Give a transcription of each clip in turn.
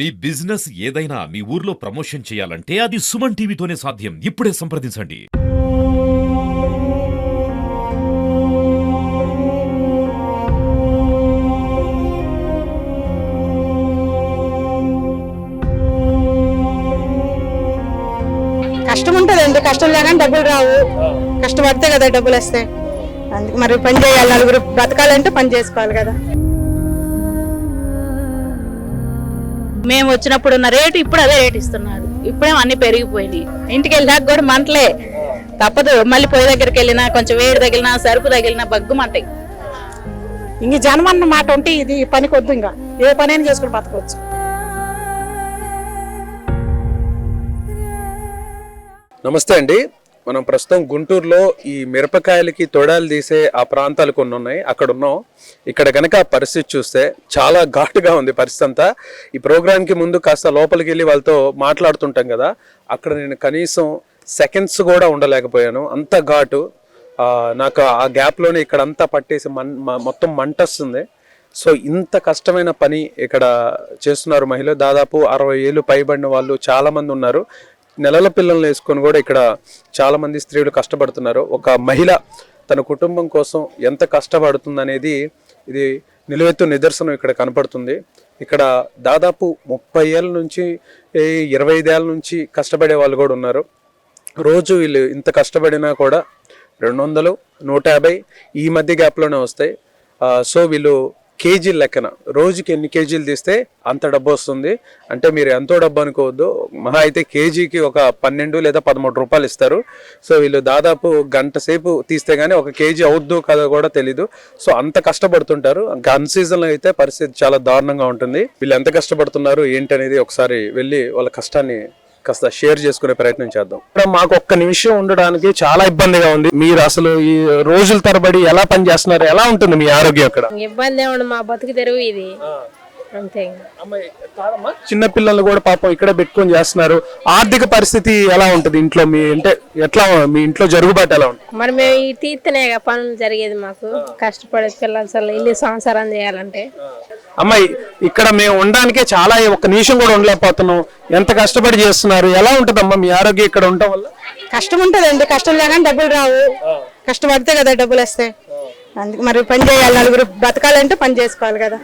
మీ business ఏదైనా మీ ఊర్లో promotion చేయాలంటే అది సుమన్ టీవీతోనే సాధ్యం. ఇప్పుడే సంప్రదించండి. కష్టం ఉంటుందండి కష్టం లేకుండా డబ్బులు రావు. కష్టపడితే కదా డబ్బులు వస్తాయి. అందుకు మరి పని చేయాలి నలుగురు. బ్రతకాలంటే పని చేసుకోవాలి కదా. మేము వచ్చినప్పుడు ఉన్న రేటు ఇప్పుడు అదే రేటు ఇస్తున్నారు. ఇప్పుడేమో అన్ని పెరిగిపోయినాయి ఇంటికి వెళ్ళాక కూడా మంటలే. తప్పదు. మళ్ళీ పొయ్యి దగ్గరికి వెళ్ళినా కొంచెం వేడి తగిలినా సరుకు తగిలినా బగ్గుమంటాయి. ఇంక జనం అన్న మాట ఉంటే ఇది పని కొద్దు ఇంకా. ఏ పని అయినా చేసుకుని బతకవచ్చు నమస్తే అండి. మనం ప్రస్తుతం గుంటూరులో ఈ మిరపకాయలకి తొడాలు తీసే ఆ ప్రాంతాలు కొన్ని ఉన్నాయి. అక్కడ ఉన్నాం. ఇక్కడ కనుక పరిస్థితి చూస్తే చాలా ఘాటుగా ఉంది పరిస్థితి అంతా. ఈ ప్రోగ్రామ్కి ముందు కాస్త లోపలికి వెళ్ళి వాళ్ళతో మాట్లాడుతుంటాం కదా. అక్కడ నేను కనీసం సెకండ్స్ కూడా ఉండలేకపోయాను. అంత ఘాటు. నాకు ఆ గ్యాప్లోనే ఇక్కడ అంతా పట్టేసి మన్ మ- మొత్తం మంట వస్తుంది. సో ఇంత కష్టమైన పని ఇక్కడ చేస్తున్నారు మహిళలు. దాదాపు అరవై ఏళ్ళు పైబడిన వాళ్ళు చాలామంది ఉన్నారు. నెలల పిల్లల్ని వేసుకొని కూడా ఇక్కడ చాలామంది స్త్రీలు కష్టపడుతున్నారు. ఒక మహిళ తన కుటుంబం కోసం ఎంత కష్టపడుతుందనేది ఇది నిలువెత్తు నిదర్శనం ఇక్కడ కనపడుతుంది. ఇక్కడ దాదాపు ముప్పై ఏళ్ళ నుంచి ఇరవై ఐదేళ్ళ నుంచి కష్టపడే వాళ్ళు కూడా ఉన్నారు. రోజు వీళ్ళు ఇంత కష్టపడినా కూడా రెండు వందలు నూట యాభై ఈ మధ్య గ్యాప్లోనే వస్తాయి. సో వీళ్ళు కేజీ లెక్కన. రోజుకి ఎన్ని కేజీలు తీస్తే అంత డబ్బు వస్తుంది. అంటే మీరు ఎంతో డబ్బు అనుకోవద్దు. మహా అయితే కేజీకి ఒక పన్నెండు లేదా పదమూడు రూపాయలు ఇస్తారు. సో వీళ్ళు దాదాపు గంట సేపు తీస్తే కానీ ఒక కేజీ అవుద్దు కదా కూడా తెలీదు. సో అంత కష్టపడుతుంటారు. గన్ సీజన్లో అయితే పరిస్థితి చాలా దారుణంగా ఉంటుంది. వీళ్ళు ఎంత కష్టపడుతున్నారు ఏంటి అనేది ఒకసారి వెళ్ళి వాళ్ళ కష్టాన్ని కాస్త షేర్ చేసుకునే ప్రయత్నం చేద్దాం. ఇక్కడ మాకు ఒక్క నిమిషం ఉండడానికి చాలా ఇబ్బందిగా ఉంది. మీరు అసలు ఈ రోజుల తరబడి ఎలా పని చేస్తున్నారు ఎలా ఉంటుంది మీ ఆరోగ్యం అక్కడ? ఇబ్బంది ఏమన్నా మా బతుకు తెరువు ఇది. అంతే. చిన్న పిల్లలు కూడా పాపం ఇక్కడే పెట్టుకొని చేస్తున్నారు. ఆర్థిక పరిస్థితి ఎలా ఉంటుంది ఇంట్లో? మీ అంటే ఎట్లా మీ ఇంట్లో జరుగుబాటు ఎలా ఉంటుంది? మరి మేము ఈ తీర్తనే పనులు జరిగేది మాకు. కష్టపడే పిల్లలు అసలు ఇల్లు సంసారం చేయాలంటే. అమ్మాయి ఇక్కడ మేము ఉండడానికే చాలా ఒక్క నిమిషం కూడా ఉండలేకపోతున్నాం. ఎంత కష్టపడి చేస్తున్నారు? ఎలా ఉంటుందమ్మా మీ ఆరోగ్యం ఇక్కడ ఉండటం వల్ల? కష్టం ఉంటుందండి. కష్టం లేకుండా డబ్బులు రావు. కష్టపడితే కదా డబ్బులు వస్తాయి. అందుకు మరి పని చేయాలి. నలుగురు బ్రతకాలంటే పని చేసుకోవాలి కదా.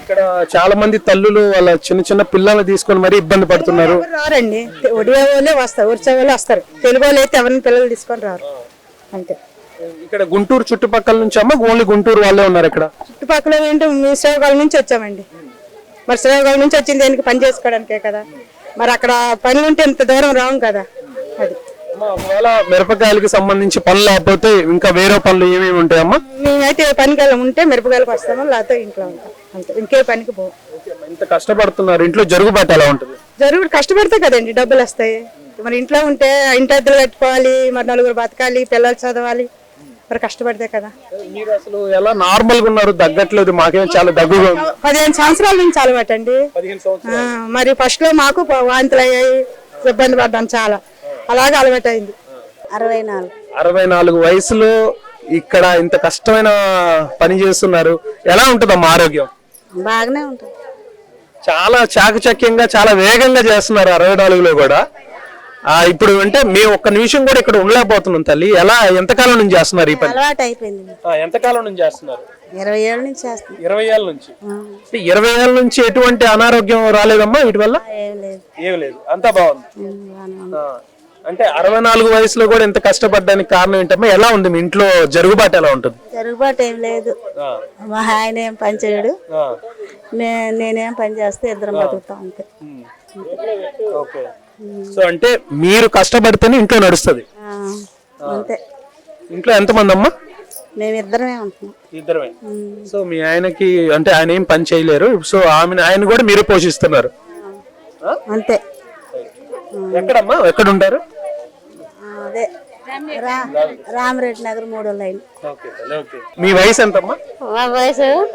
ఇక్కడ చాలా మంది తల్లులు వాళ్ళ చిన్న చిన్న పిల్లల్ని తీసుకొని మరీ ఇబ్బంది పడుతున్నారు. రారండి? ఒడియా వాళ్ళే వస్తారు వాళ్ళే వస్తారు. తెలుగు వాళ్ళు అయితే ఎవరిని పిల్లలు తీసుకొని రారు. అంతే. ఇక్కడ గుంటూరు చుట్టుపక్కల నుంచి అమ్మ ఓన్లీ గుంటూరు వాళ్ళే ఉన్నారు ఇక్కడ? చుట్టుపక్కల ఏంటో? మీ శ్రీకాకుళం నుంచి వచ్చామండి. మరి శ్రీకాకుళం నుంచి వచ్చింది దేనికి? పని చేసుకోవడానికే కదా. మరి అక్కడ పని ఉంటే ఇంత దూరం రాము కదా. అది. ఒకవేళ మిరపకాయలకి సంబంధించి పనులు లేకపోతే ఇంకా వేరే పనులు ఏమేమి ఉంటాయమ్మా? మేమైతే పనికి వెళ్ళం ఉంటే మిరపకాయలకు వస్తాము లేకపోతే ఇంట్లో ఉంటాం. అంతే ఇంకే పనికి పోం. ఇంత కష్టపడుతున్నారు ఇంట్లో జరుగుబాటు ఎలా ఉంటుంది? జరుగు కష్టపడితే కదండి డబ్బులు వస్తాయి. మరి ఇంట్లో ఉంటే ఇంటి అద్దెలు కట్టుకోవాలి మరి నలుగురు బతకాలి పిల్లలు చదవాలి. మరి కష్టపడితే కదా. మీరు అసలు ఎలా నార్మల్గా ఉన్నారు? తగ్గట్లేదు మాకేం చాలా దగ్గుగా పదిహేను సంవత్సరాల నుంచి అలవాటండి. మరి ఫస్ట్లో మాకు వాంతులు అయ్యాయి ఇబ్బంది పడ్డాం చాలా. అలాగే అలవాటు అయింది. అరవై నాలుగు అరవై నాలుగు వయసులో ఇక్కడ ఇంత కష్టమైన పని చేస్తున్నారు. ఎలా ఉంటుందమ్మా ఆరోగ్యం? బాగానే ఉంటుంది. చాలా చాకచక్యంగా చాలా వేగంగా చేస్తున్నారు అరవై నాలుగులో కూడా. ఆ ఇప్పుడు అంటే మేము ఒక్క నిమిషం కూడా ఇక్కడ ఉండలేకపోతున్నాం తల్లి. ఎలా ఎంతకాలం నుంచి చేస్తున్నారు ఈ పని? అలవాటు అయిపోయింది ఆ, ఎంతకాలం నుంచి చేస్తున్నారు? ఇరవై ఏళ్ళ నుంచి చేస్తాం ఇరవై ఏళ్ళ నుంచి? అంటే ఇరవై ఏళ్ళ నుంచి ఎటువంటి అనారోగ్యం రాలేదమ్మా వీటి వల్ల? ఏం లేదు. ఏం లేదు. అంతా బాగుంది. ఆ, అంటే అరవై నాలుగు వయసులో కూడా ఇంత కష్టపడడానికి కారణం ఏంటమ్మా? ఎలా ఉంది? మీ ఇంట్లో జరుగుబాటు ఎలా ఉంటుంది? జరుగుబాటు ఏం లేదు. మా ఆయన ఏం పని చేయడు. నేనేం పని చేస్తే ఇద్దరం బతుకుతాం అంతే. సో అంటే మీరు కష్టపడితేనే ఇంట్లో నడుస్తుంది. అంతే. ఇంట్లో ఎంతమంది అమ్మా మేము ఇద్దరమే. ఉంటున్నాం ఇద్దరమే సో మీ ఆయనకి అంటే ఆయన ఏం పని చేయలేరు. సో ఆమె ఆయన కూడా మీరే పోషిస్తున్నారు. అంతే. ఎక్కడమ్మా? ఎక్కడ ఉంటారు అదే. రా- రామరెడ్డి నగర్ మూడో లైన్. మీ వయసు ఎంతమ్మా? మా వయసు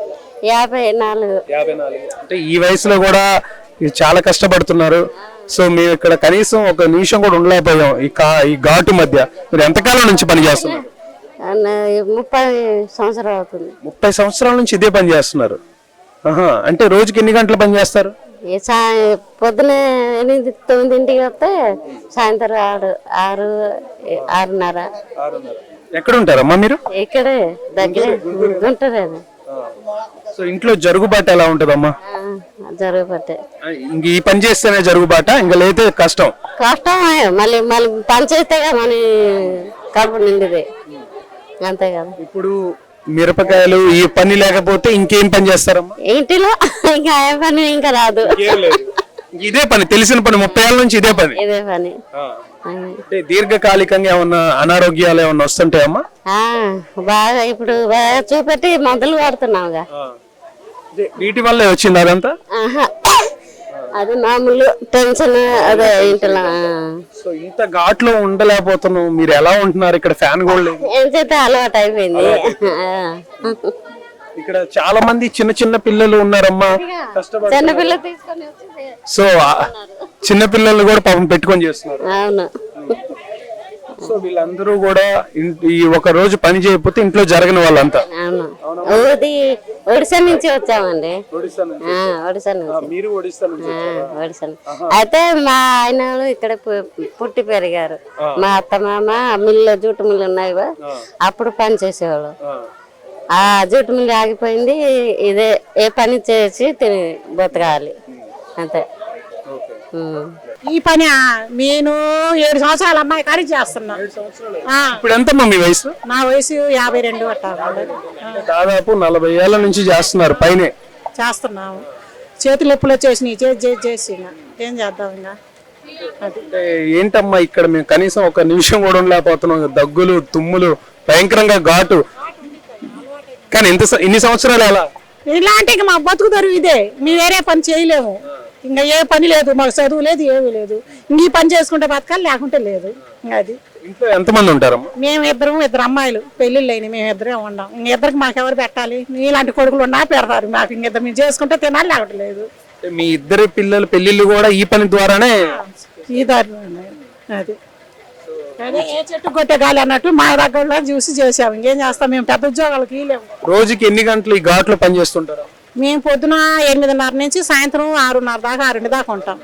యాభై నాలుగు. యాభై నాలుగు. అంటే ఈ వయసులో కూడా చాలా కష్టపడుతున్నారు. సో మేము ఇక్కడ కనీసం ఒక నిమిషం కూడా ఉండలేకపోయాం ఈ కా ఈ ఘాటు మధ్య. మీరు ఎంతకాలం నుంచి పని చేస్తున్నారు? ముప్పై సంవత్సరాలు అవుతుంది. ముప్పై సంవత్సరాల నుంచి ఇదే పని చేస్తున్నారు. ఆహా, అంటే రోజుకి ఎన్ని గంటలు పని చేస్తారు? సా పొద్దున ఎనిమిది తొమ్మిదింటికి వస్తే సాయంత్రం ఆరు ఆరు ఆరున్నర. ఎక్కడ ఉంటారమ్మా మీరు? ఇక్కడే దగ్గరే అది. సో ఇంట్లో జరుగుబాటు ఎలా ఉంటుందమ్మా? జరుగుబట్టే ఇంక ఈ పని చేస్తేనే జరుగుబాట? ఇంకా లేతే కష్టం. కష్టం మళ్ళీ మళ్ళీ పని చేస్తేగా మన కడుపు నిండిది. అంతే కదా. ఇప్పుడు మిరపకాయలు ఈ పని లేకపోతే ఇంకేం పని చేస్తారమ్మా? ఇంటిలో ఇంకా ఏ పని ఇంకా రాదు. ఇదే పని తెలిసిన పని ముప్పై ఏళ్ళ నుంచి ఇదే పని. ఇదే పని. అంటే దీర్ఘకాలికంగా ఏమన్నా అనారోగ్యాలు ఏమన్నా వస్తుంటాయమ్మా ఆ, బాగా ఇప్పుడు బాగా చూపెట్టి మందులు వాడుతున్నావుగా. ఇదే వీటి వల్లే వచ్చింది అదంతా? ఆహా. అది మామూలు టెన్షన్ అదే ఇంట్లో. సో ఇంత ఘాట్లో ఉండలేకపోతున్నాం మీరు ఎలా ఉంటున్నారు? ఇక్కడ ఫ్యాన్ కూడా ఏం చేస్తే అలవాటు అయిపోయింది. ఇక్కడ చాలా మంది చిన్న చిన్న పిల్లలు ఉన్నారమ్మా. కష్టపడి చిన్నపిల్ల తీసుకొని వచ్చి సో చిన్న పిల్లలు కూడా పాపం పెట్టుకొని చేస్తున్నారు. అవును. సో వీళ్ళందరూ కూడా ఈ ఒక రోజు పని చేయకపోతే ఇంట్లో జరగని వాళ్ళంతా. ఒడిశా నుంచి వచ్చామండి. ఒడిశా నుంచి ఒడిశా. అయితే మా ఆయన వాళ్ళు ఇక్కడ పుట్టి పెరిగారు. మా అత్త మామ మిల్లు జూటు మిల్లు ఉన్నాయి అప్పుడు పని చేసేవాళ్ళు. ఆ. జూటు మిల్లు ఆగిపోయింది ఇదే ఏ పని చేసి తిని బతకాలి. అంతే. ఈ పని నేను ఏడు సంవత్సరాల అమ్మాయి కానీ చేస్తున్నా. ఇప్పుడు ఎంతమ్మా మీ వయసు? నా వయసు యాభై రెండు అట్టా దాదాపు నలభై ఏళ్ళ నుంచి చేస్తున్నారు పైనే. చేస్తున్నాము. చేతులు ఎప్పుడో చేసినాయి చేసి చేసి ఏం చేద్దాం ఇంకా? అంటే ఏంటమ్మా ఇక్కడ మేము కనీసం ఒక నిమిషం కూడా ఉండలేకపోతున్నాం. దగ్గులు తుమ్ములు భయంకరంగా ఘాటు. కానీ ఇంత ఇన్ని సంవత్సరాలు ఎలా? ఇలాంటి మా బతుకు ఇదే. మేము వేరే పని చేయలేము. ఇంకా ఏ పని లేదు మాకు చదువు లేదు ఏమీ లేదు. ఇంక ఈ పని చేసుకుంటే బతకాలి లేకుంటే లేదు. అది. ఇంట్లో ఎంతమంది ఉంటారమ్మా? మేము ఇద్దరం ఇద్దరు అమ్మాయిలు. పెళ్ళిళ్ళు అయినాయి మేము ఇద్దరే ఉండాం ఇంక ఇద్దరికి మాకు ఎవరు పెట్టాలి? ఇలాంటి కొడుకులు ఉన్నా పెడతారు మాకు. ఇంక ఇద్దరు మేము చేసుకుంటే తినాలి లేకపోతే లేదు. మీ ఇద్దరు పిల్లల పెళ్ళిళ్ళు కూడా ఈ పని ద్వారానే ఈ. అది. అదే ఏ చెట్టు కొట్టే గాలి అన్నట్టు మా దగ్గర చూసి చేసాము ఇంకేం చేస్తాం? మేము పెద్ద ఉద్యోగాలకు రోజుకి ఎన్ని గంటలు ఈ ఘాట్లో పని చేస్తుంటారు? మేము పొద్దున ఎనిమిదిన్నర నుంచి సాయంత్రం ఆరున్నర దాకా ఆరింటి దాకా ఉంటాం.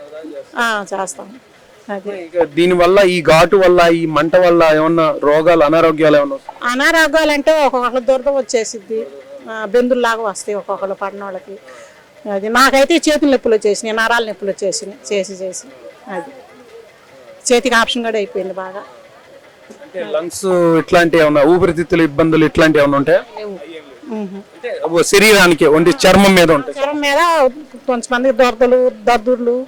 చేస్తాం. అది. ఇక దీని వల్ల ఈ ఘాటు వల్ల ఈ మంట వల్ల ఏమన్నా రోగాలు అనారోగ్యాలు ఏమన్నా? అనారోగ్యాలు అంటే ఒక్కొక్కళ్ళ దురద వచ్చేసిద్ది. బెందుల్లాగా వస్తాయి ఒక్కొక్కళ్ళు పడిన వాళ్ళకి అది నాకైతే చేతుల నొప్పులు వచ్చేసినాయి నరాల నొప్పులు వచ్చేసినాయి చేసి చేసి. అది. చేతికి ఆప్షన్ కూడా అయిపోయింది బాగా. లంగ్స్ ఇట్లాంటి ఏమన్నా ఊపిరితిత్తుల ఇబ్బందులు ఇట్లాంటి ఏమన్నా ఉంటాయా? శరీరానికి ఒంటి చర్మం మీద ఉంటాయి. జ్వరం మీద కొంతమంది దొరదలు దద్దుర్లు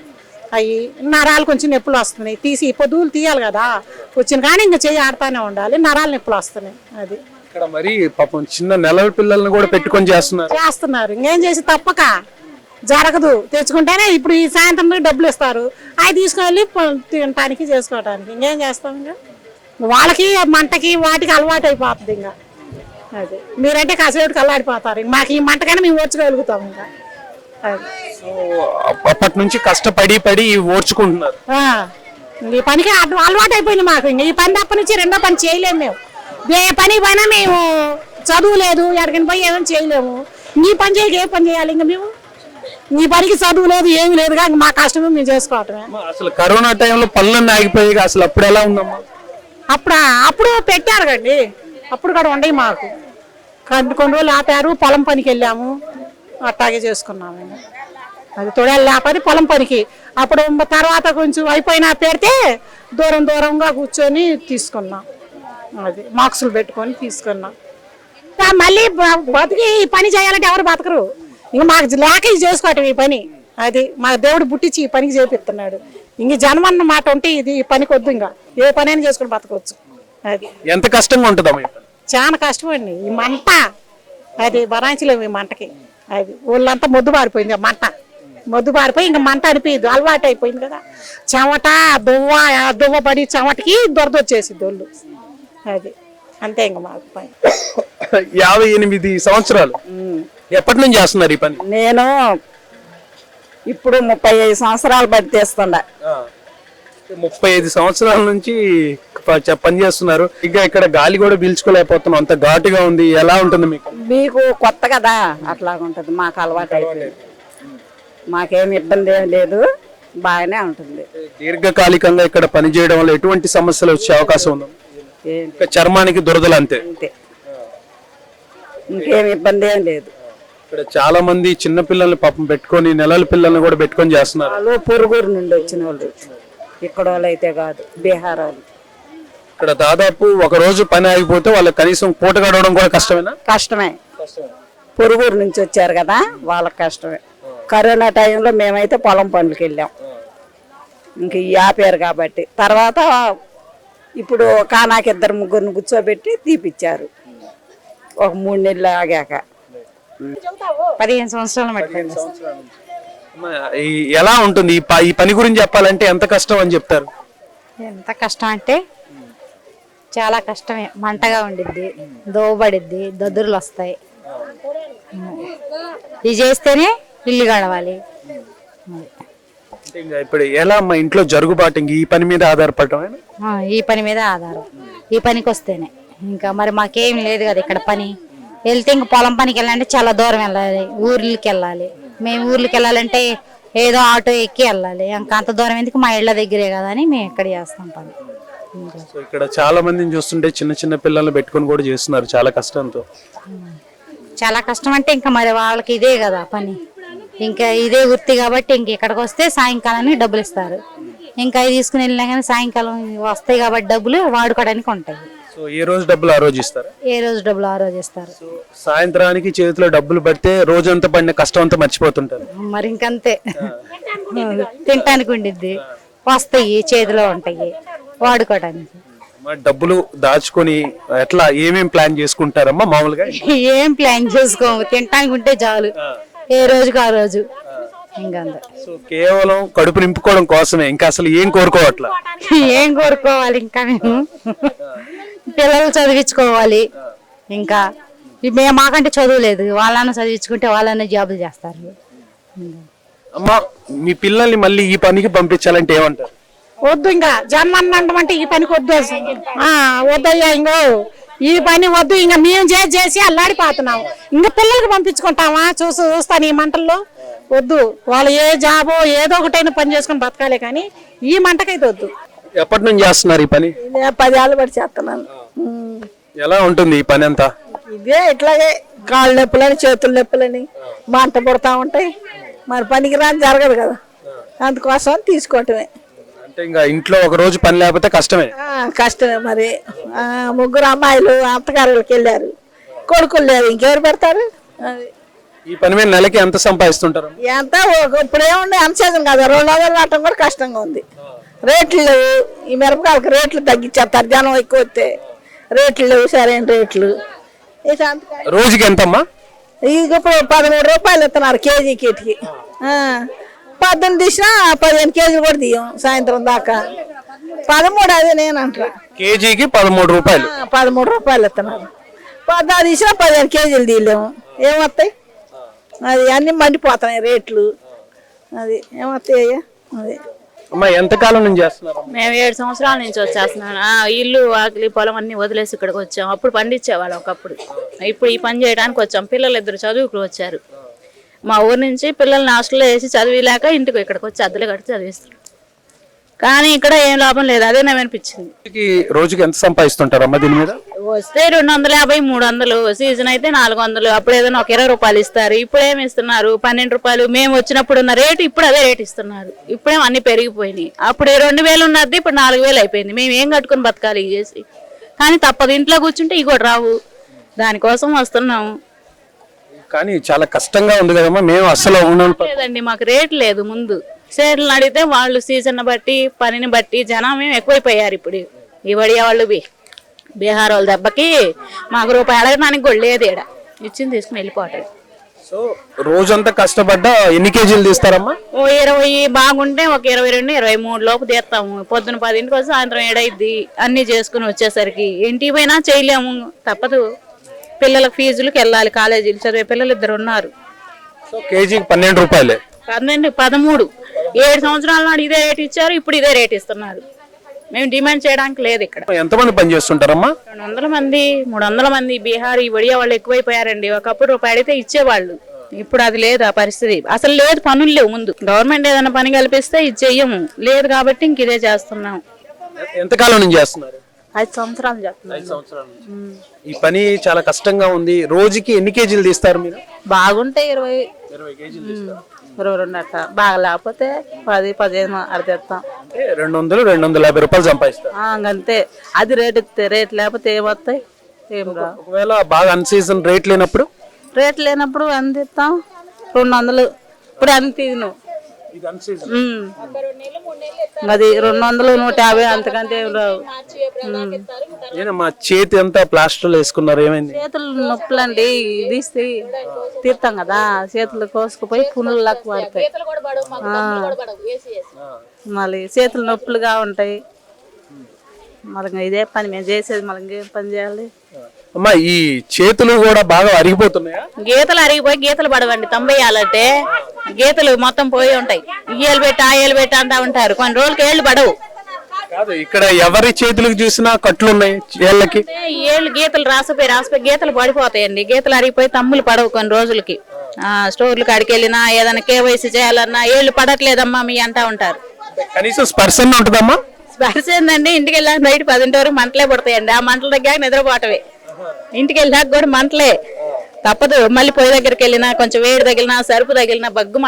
అవి నరాలు కొంచెం నొప్పులు వస్తున్నాయి. తీసి పొద్దులు తీయాలి కదా. వచ్చిన కానీ ఇంకా చెయ్యి ఆడుతూనే ఉండాలి. నరాలు నొప్పులు వస్తున్నాయి. అది. ఇక్కడ మరి పాపం చిన్న నెలల పిల్లల్ని కూడా పెట్టుకొని చేస్తున్నారు. చేస్తున్నారు. ఇంకేం చేసి తప్పక. జరగదు. తెచ్చుకుంటేనే ఇప్పుడు ఈ సాయంత్రం డబ్బులు ఇస్తారు. అవి తీసుకొని వెళ్ళి ప- తినటానికి చేసుకోవటానికి. ఇంకేం చేస్తాం ఇంకా? వాళ్ళకి మంటకి వాటికి అలవాటు అయిపోతుంది ఇంకా. అది. మీరంటే కాసేపటికి అల్లాడిపోతారు. ఇంక మాకు ఈ మంటకైనా మేము ఓర్చుకోగలుగుతాం ఇంకా. సో అప్పటి నుంచి కష్టపడి పడి ఓర్చుకుంటున్నారు. ఆ, ఈ పనికి అటు అలవాటు అయిపోయింది మాకు ఇంక. ఈ పని తప్ప నుంచి రెండో పని చేయలేము మేము. ఏ పని పోయినా మేము చదువు లేదు. ఎక్కడికి పోయి ఏమైనా చేయలేము. ఈ పని చేయక ఏ పని చేయాలి ఇంకా మేము? ఈ పనికి చదువు లేదు ఏమి లేదు. కానీ మా కష్టమే మేము చేసుకోవటమే. అమ్మా, అసలు కరోనా టైంలో పనులన్నీ ఆగిపోయాయి. అసలు అప్పుడు ఎలా ఉందమ్మా? అప్పుడు అప్పుడు పెట్టారు కండి అప్పుడు కూడా ఉండయి మాకు. కొన్ని కొన్ని రోజులు ఆపారు పొలం పనికి వెళ్ళాము. అట్టాగే చేసుకున్నాము. అది తొడలు లేపది పొలం పనికి. అప్పుడు తర్వాత కొంచెం అయిపోయినా పెడితే దూరం దూరంగా కూర్చొని తీసుకున్నాం. అది మార్క్సులు పెట్టుకొని తీసుకున్నాం. ఇంకా మళ్ళీ బతికి ఈ పని చేయాలంటే ఎవరు బతకరు? ఇంక మాకు లేక ఇది చేసుకోవటం ఈ పని. అది మా దేవుడు పుట్టించి ఈ పనికి చేపిస్తున్నాడు. ఇంక జన్మన్న మాట ఉంటే ఇది ఈ పని కొద్దు ఇంకా. ఏ పని అయినా చేసుకుని బతకవచ్చు. అది. ఎంత కష్టంగా ఉంటుందమ్మా చాలా కష్టం అండి ఈ మంట. అది బరాంచలేము ఈ మంటకి. అది ఒళ్ళంతా మొద్దు బారిపోయింది ఆ మంట. మొద్దు బారిపోయి ఇంకా మంట అనిపించదు అలవాటు అయిపోయింది కదా. చెమట దువ్వ దువ్వ పడి చెమటకి దొరద వచ్చేసింది ఒళ్ళు. అది. అంతే ఇంకా మాకు పని. యాభై ఎనిమిది సంవత్సరాలు. ఎప్పటి నుంచి చేస్తున్నారు ఈ పని? నేను ఇప్పుడు ముప్పై ఐదు సంవత్సరాలు బట్టి తీస్తుండ ముప్పై ఐదు సంవత్సరాల నుంచి పని చేస్తున్నారు. ఇంకా ఇక్కడ గాలి కూడా పీల్చుకోలేకపోతున్నాం. అంత ఘాటుగా ఉంది. ఎలా ఉంటుంది మీకు? మీకు కొత్త కదా. అట్లా ఉంటది. మాకు అలవాటు మాకేం ఇబ్బంది ఏం లేదు. బాగానే ఉంటుంది. దీర్ఘకాలికంగా ఇక్కడ పనిచేయడం వల్ల ఎటువంటి సమస్యలు వచ్చే అవకాశం ఉందా? ఇంకా చర్మానికి దురదలు అంతే. ఇంకేం ఇబ్బంది ఏం లేదు. ఇక్కడ చాలా మంది చిన్న పిల్లల్ని పాపం పెట్టుకొని నెలల పిల్లల్ని కూడా పెట్టుకొని చేస్తున్నారు. పొరుగురు నుండి వచ్చిన వాళ్ళు. ఇక్కడ వాళ్ళు అయితే కాదు. బీహార్ వాళ్ళు. ఇక్కడ దాదాపు ఒక రోజు పని ఆగిపోతే వాళ్ళకి కనీసం పూట గడవడం కూడా కష్టమేనా? కష్టమే. పొరుగురు నుంచి వచ్చారు కదా వాళ్ళకి కష్టమే. కరోనా టైంలో మేమైతే పొలం పనులకి వెళ్ళాం. ఇంక ఆపారు కాబట్టి. తర్వాత ఇప్పుడు కానాకి ఇద్దరు ముగ్గురిని కూర్చోబెట్టి తీపిచ్చారు. ఒక మూడు నెలలు ఆగాక. పదిహేను సంవత్సరాలు పట్టింది. ఎలా ఉంటుంది? ఈ పని గురించి చెప్పాలంటే ఎంత కష్టం అని చెప్తారు? ఎంత కష్టం అంటే చాలా కష్టమే. మంటగా ఉండిద్ది దోవబడిద్ది దద్దురులు వస్తాయి ఇది చేస్తేనే ఇల్లు గడవాలి. ఇప్పుడు ఎలా మా ఇంట్లో జరుగుబాటు ఈ పని మీద ఆధారపడటం ఈ పని మీద ఆధారం. ఈ పనికి వస్తేనే. ఇంకా మరి మాకేం లేదు కదా ఇక్కడ పని. వెళ్తే ఇంక పొలం పనికి వెళ్ళాలంటే చాలా దూరం వెళ్ళాలి. ఊర్లకి వెళ్ళాలి. మేము ఊర్లకి వెళ్ళాలంటే ఏదో ఆటో ఎక్కి వెళ్ళాలి. ఇంకా అంత దూరం ఎందుకు? మా ఇళ్ళ దగ్గరే కదా అని మేము ఇక్కడ చేస్తాం పని. సో ఇక్కడ చాలా మందిని చూస్తుంటే చిన్న చిన్న పిల్లల్ని పెట్టుకొని కూడా చేస్తున్నారు చాలా కష్టంతో. చాలా కష్టం అంటే ఇంకా మరి వాళ్ళకి ఇదే కదా పని. ఇంకా ఇదే వృత్తి కాబట్టి ఇంక ఇక్కడికి వస్తే సాయంకాలానికి డబ్బులు ఇస్తారు. ఇంకా ఇది తీసుకుని వెళ్ళినా కానీ సాయంకాలం వస్తాయి కాబట్టి డబ్బులు వాడుకోవడానికి ఉంటాయి. సో ఏ రోజు డబ్బులు ఆ రోజు ఇస్తారు? ఏ రోజు డబ్బులు ఆ రోజు ఇస్తారు? సాయంత్రానికి చేతిలో డబ్బులు పడితే రోజంతా పడిన కష్టం అంతా మర్చిపోతుంటారు. మరి ఇంకంతే తినటానికి ఉండిద్ది. వస్తాయి చేతిలో ఉంటాయి. వాడుకోవడానికి. డబ్బులు దాచుకొని ఎట్లా ఏమేం ప్లాన్ చేసుకుంటారమ్మా మామూలుగా? ఏం ప్లాన్ చేసుకోము తినటానికి ఉంటే చాలు. ఏ రోజుకి ఆ రోజు. సో కేవలం కడుపు నింపుకోవడం కోసమే ఇంకా అసలు ఏం కోరుకోవట్లా? ఏం కోరుకోవాలి ఇంకా మేము? పిల్లలు చదివించుకోవాలి. ఇంకా మేము మాకంటే చదువు లేదు వాళ్ళని చదివించుకుంటే వాళ్ళని జాబులు చేస్తారు. అమ్మా మీ పిల్లల్ని మళ్ళీ ఈ పనికి పంపించాలంటే ఏమంటారు? వద్దు ఇంకా. జన్మన్నం అంటే ఈ పనికి వద్దు ఆ, వద్దయ్యా ఇంకో. ఈ పని వద్దు ఇంకా మేము చేసి చేసి అల్లాడిపోతున్నాం. ఇంకా పిల్లలకి పంపించుకుంటామా? చూసి చూస్తాను ఈ మంటల్లో. వద్దు. వాళ్ళు ఏ జాబో ఏదో ఒకటైనా పని చేసుకొని బతకాలే కానీ ఈ మంటకైతే వద్దు. ఎప్పటి నుంచి చేస్తున్నారు ఈ పని? ఇదే పది ఏళ్ళు పడి చేస్తున్నాను. ఎలా ఉంటుంది ఈ పని అంతా? ఇదే ఇట్లాగే కాళ్ళు నొప్పులని చేతుల నొప్పులని మంట పుడతా ఉంటాయి. మరి పనికి రాని జరగదు కదా. అందుకోసం తీసుకోవటమే అంటే ఇంకా ఇంట్లో ఒక రోజు పని లేకపోతే కష్టమే. ఆ, కష్టమే మరి. ఆ, ముగ్గురు అమ్మాయిలు అత్తగారులకి వెళ్ళారు. కొడుకులు లేరు. ఇంకెవరు పెడతారు? అది. ఈ పని మీద నెలకి ఎంత సంపాదిస్తుంటారు? ఎంత? ఒక- ఇప్పుడు ఏముంది అనుసేదం కదా. రెండు వందలు రావటం కూడా కష్టంగా ఉంది. రేట్లు లేవు. ఈ మిరపకాయలకు రేట్లు తగ్గించేస్తారు. జనం ఎక్కువ వస్తే రేట్లు లేవు సరైన రేట్లు. ఈ సంతకాయ రోజుకి ఎంతమ్మా? ఇప్పుడు పదమూడు రూపాయలు ఇస్తున్నారు కేజీకి ఇటుకి పద్దెనిమిది తీసినా పదిహేను కేజీలు కూడా తీయం సాయంత్రం దాకా. పదమూడు అదే నేను అంటా కేజీకి పదమూడు రూపాయలు. పదమూడు రూపాయలు ఇస్తున్నారు. పద్నాలుగు తీసినా పదిహేను కేజీలు తీయలేము. ఏమొస్తాయి అది అన్ని మండిపోతున్నాయి రేట్లు. అది ఏమొస్తాయి అది. అమ్మా ఎంతకాలం నుంచి చేస్తున్నారు? మేము ఏడు సంవత్సరాల నుంచి వచ్చేస్తున్నాను ఆ, ఇల్లు ఆకలి పొలం అన్ని వదిలేసి ఇక్కడికి వచ్చాం. అప్పుడు పండించేవాళ్ళం ఒకప్పుడు. ఇప్పుడు ఈ పని చేయడానికి వచ్చాం. పిల్లలు ఇద్దరు చదువుకు వచ్చారు. మా ఊరు నుంచి పిల్లల్ని హాస్టల్లో వేసి చదివిలేక ఇంటికి ఇక్కడికి వచ్చి అద్దెలు కట్టి చదివిస్తున్నాం కానీ ఇక్కడ ఏం లాభం లేదు అదే నాకు అనిపించింది. రోజుకి ఎంత సంపాదిస్తుంటారమ్మా దీని మీద? వస్తే రెండు వందల యాభై మూడు వందలు సీజన్ అయితే నాలుగు వందలు అప్పుడు ఏదైనా ఒక ఇరవై రూపాయలు ఇస్తారు. ఇప్పుడు ఏమి ఇస్తున్నారు? పన్నెండు రూపాయలు. మేము వచ్చినప్పుడు ఉన్న రేటు ఇప్పుడు అదే రేటు ఇస్తున్నారు. ఇప్పుడేమో అన్ని పెరిగిపోయినాయి. అప్పుడు రెండు వేలు ఉన్నది ఇప్పుడు నాలుగు వేలు అయిపోయింది. మేము ఏం కట్టుకొని బతకాలి? చేసి. కానీ తప్పదు. ఇంట్లో కూర్చుంటే ఇవి కూడా రావు దానికోసం వస్తున్నాము కానీ చాలా కష్టంగా ఉంది కదమ్మా. మేము ఉన్నాం లేదండి మాకు రేట్ లేదు ముందు. షేర్లను అడిగితే వాళ్ళు సీజన్ బట్టి పనిని బట్టి జనం మేము ఎక్కువైపోయారు ఇప్పుడు. ఈ వడియా వాళ్ళు బీహార్ వాళ్ళ దెబ్బకి మాకు రూపాయి అడగడానికి కూడా లేదు ఈడ. ఇచ్చింది తీసుకుని వెళ్ళిపోవటం సో రోజంతా కష్టపడ్డా ఎన్ని కేజీలు తీస్తారమ్మా? ఓ ఇరవై బాగుంటే ఒక ఇరవై రెండు ఇరవై మూడు లోపు తీస్తాము. పొద్దున పదింటికి వచ్చి సాయంత్రం ఏడైద్ది. అన్ని చేసుకుని వచ్చేసరికి. ఇంటికి పోయినా చేయలేము. తప్పదు. పిల్లల ఫీజులకు వెళ్ళాలి కాలేజీలు చదివే పిల్లలు ఇద్దరు ఉన్నారు. సో కేజీకి పన్నెండు రూపాయలే? పన్నెండు పదమూడు. ఏడు సంవత్సరాల నాడు ఇదే రేట్ ఇచ్చారు ఇప్పుడు ఇదే రేట్ ఇస్తున్నారు. మేము డిమాండ్ చేయడానికి లేదు ఇక్కడ. ఎంతమంది పని చేస్తుంటారమ్మా? రెండు వందల మంది మూడు వందల మంది బీహార్ ఈ ఒడియా వాళ్ళు ఎక్కువైపోయారండి. ఒకప్పుడు రూపాయి అడిగితే ఇచ్చేవాళ్ళు. ఇప్పుడు అది లేదు ఆ పరిస్థితి. అసలు లేదు పనులు లేవు ముందు. గవర్నమెంట్ ఏదైనా పని కల్పిస్తే ఇది చెయ్యము. లేదు కాబట్టి ఇంక ఇదే చేస్తున్నాం. ఎంతకాలం నుంచి చేస్తున్నారు? ఐదు సంవత్సరాలు చేస్తున్నాం ఈ పని చాలా కష్టంగా ఉంది. రోజుకి ఎన్ని కేజీలు తీస్తారు మీరు? బాగుంటే ఇరవై ఉమ్, ఇరవై రెండు అట్ట. బాగా లేకపోతే పది పదిహేను అంటే రెండు వందలు రెండు వందల యాభై రూపాయలు సంపాదిస్తారు. అంతే. అది రేట్ ఇస్తే రేట్ లేకపోతే ఏమొస్తాయి ఏం రా ఒకవేళ బాగా అన్ సీజన్ రేట్ లేనప్పుడు? రేట్ లేనప్పుడు ఎంత ఇస్తాం? రెండు వందలు. ఇప్పుడు ఎంత ఇది అది రెండు వందలు నూట యాభై అంతకంటే ఏం రావు. ఏనమ్మా చేతి అంతా ప్లాస్టర్లు వేసుకున్నారు ఏమైంది? చేతులు నొప్పులండి తీసి తీస్తాం కదా చేతులు కోసుకుపోయి పునులు లాగా పడతాయి. మళ్ళీ చేతులు నొప్పులుగా ఉంటాయి. మళ్ళీ ఇదే పని మేము చేసేది మళ్ళీ ఇంకేం పని చేయాలి? అమ్మా ఈ చేతులు కూడా బాగా అరిగిపోతున్నాయా? గీతలు అరిగిపోయి గీతలు పడవండి తొంభైయాలంటే గీతలు మొత్తం పోయి ఉంటాయి. ఇయ్యలు పెట్టి ఆ ఏళ్ళు పెట్టి అంటా ఉంటారు. కొన్ని రోజులకి ఏళ్ళు పడవు. కాదు ఇక్కడ ఎవరి చేతులకు చూసినా కట్లు ఉన్నాయి ఏళ్ళకి? ఏళ్ళు గీతలు రాసిపోయి రాసిపోయి గీతలు పడిపోతాయండి. గీతలు అరిగిపోయి తమ్ములు పడవు కొన్ని రోజులకి. ఆ స్టోర్లు కాడికి వెళ్ళినా ఏదైనా కేవైసీ చేయాలన్నా ఏళ్ళు పడట్లేదమ్మా మీ అంటా ఉంటారు. కనీసం స్పర్శ ఉంటుందమ్మా? స్పర్శ ఏందండి? ఇంటికి వెళ్ళాక నైట్ పదింటి వరకు మంటలే పడతాయండి. ఆ మంటల దగ్గర నిద్రపోవటమే ఇంటికి వెళ్ళాక కూడా మంటలే. తప్పదు. మళ్ళీ పొయ్యి దగ్గరికి వెళ్ళినా కొంచెం వేడి తగిలినా సరుపు తగిలినా బగ్గు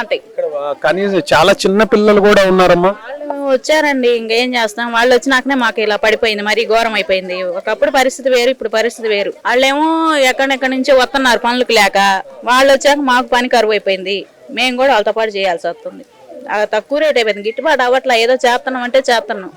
కనీసం చాలా చిన్న పిల్లలు కూడా ఉన్నారమ్మా. వాళ్ళు వచ్చారండి ఇంకేం చేస్తాం? వాళ్ళు వచ్చినాకనే మాకు ఇలా పడిపోయింది మరీ ఘోరం అయిపోయింది. ఒకప్పుడు పరిస్థితి వేరు ఇప్పుడు పరిస్థితి వేరు. వాళ్ళేమో ఎక్కడెక్కడి నుంచి వస్తున్నారు పనులకు లేక. వాళ్ళు వచ్చాక మాకు పని కరువు అయిపోయింది. మేము కూడా వాళ్ళతో పాటు చేయాల్సి వస్తుంది. తక్కువ రేట్ అయిపోయింది. గిట్టుబాటు అవ్వట్లా. ఏదో చేస్తున్నాం అంటే చేస్తున్నాం.